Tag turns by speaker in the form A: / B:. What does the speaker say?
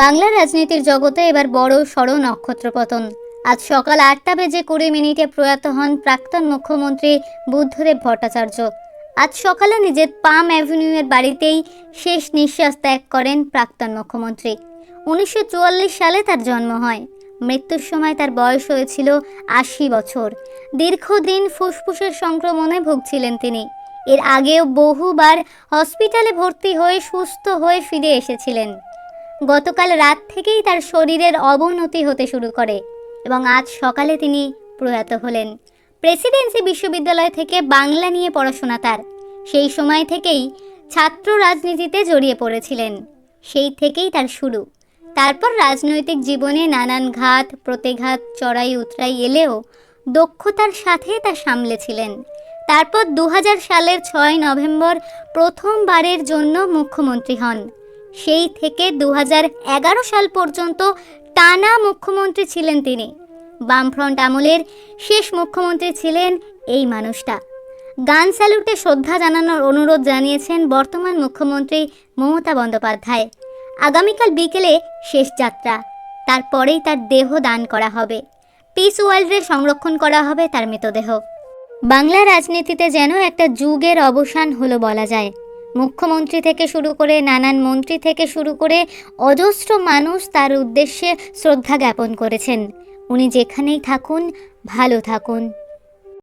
A: বাংলা রাজনীতির জগতে এবার বড় সড় নক্ষত্রপতন আজ সকাল আটটা বেজে কুড়ি মিনিটে প্রয়াত হন প্রাক্তন মুখ্যমন্ত্রী বুদ্ধদেব ভট্টাচার্য। আজ সকালে নিজের পাম অ্যাভিনিউয়ের বাড়িতেই শেষ নিঃশ্বাস ত্যাগ করেন প্রাক্তন মুখ্যমন্ত্রী। উনিশশো চুয়াল্লিশ সালে তার জন্ম হয়। মৃত্যুর সময় তার বয়স হয়েছিল আশি বছর। দীর্ঘদিন ফুসফুসের সংক্রমণে ভুগছিলেন তিনি। এর আগেও বহুবার হসপিটালে ভর্তি হয়ে সুস্থ হয়ে ফিরে এসেছিলেন। গতকাল রাত থেকেই তার শরীরের অবনতি হতে শুরু করে এবং আজ সকালে তিনি প্রয়াত হলেন। প্রেসিডেন্সি বিশ্ববিদ্যালয় থেকে বাংলা নিয়ে পড়াশোনা তার। সেই সময় থেকেই ছাত্র রাজনীতিতে জড়িয়ে পড়েছিলেন। সেই থেকেই তার শুরু। তারপর রাজনৈতিক জীবনে নানান ঘাত, প্রতিঘাত, চড়াই উতরাই এলেও দক্ষতার সাথে তা সামলেছিলেন। তারপর দু হাজার সালের ছয় নভেম্বর প্রথমবারের জন্য মুখ্যমন্ত্রী হন। সেই থেকে দু হাজার এগারো সাল পর্যন্ত টানা মুখ্যমন্ত্রী ছিলেন তিনি। বামফ্রন্ট আমলের শেষ মুখ্যমন্ত্রী ছিলেন এই মানুষটা। গান স্যালুটে শ্রদ্ধা জানানোর অনুরোধ জানিয়েছেন বর্তমান মুখ্যমন্ত্রী মমতা বন্দ্যোপাধ্যায়। আগামীকাল বিকেলে শেষ যাত্রা। তারপরেই তার দেহ দান করা হবে। পিস ওয়ার্ল্ডে সংরক্ষণ করা হবে তার মৃতদেহ। বাংলা রাজনীতিতে যেন একটা যুগের অবসান হলো বলা যায়। মুখ্যমন্ত্রী থেকে শুরু করে নানান মন্ত্রী থেকে শুরু করে অজস্র মানুষ তার উদ্দেশ্যে শ্রদ্ধা জ্ঞাপন করেছেন। উনি যেখানেই থাকুন, ভালো থাকুন।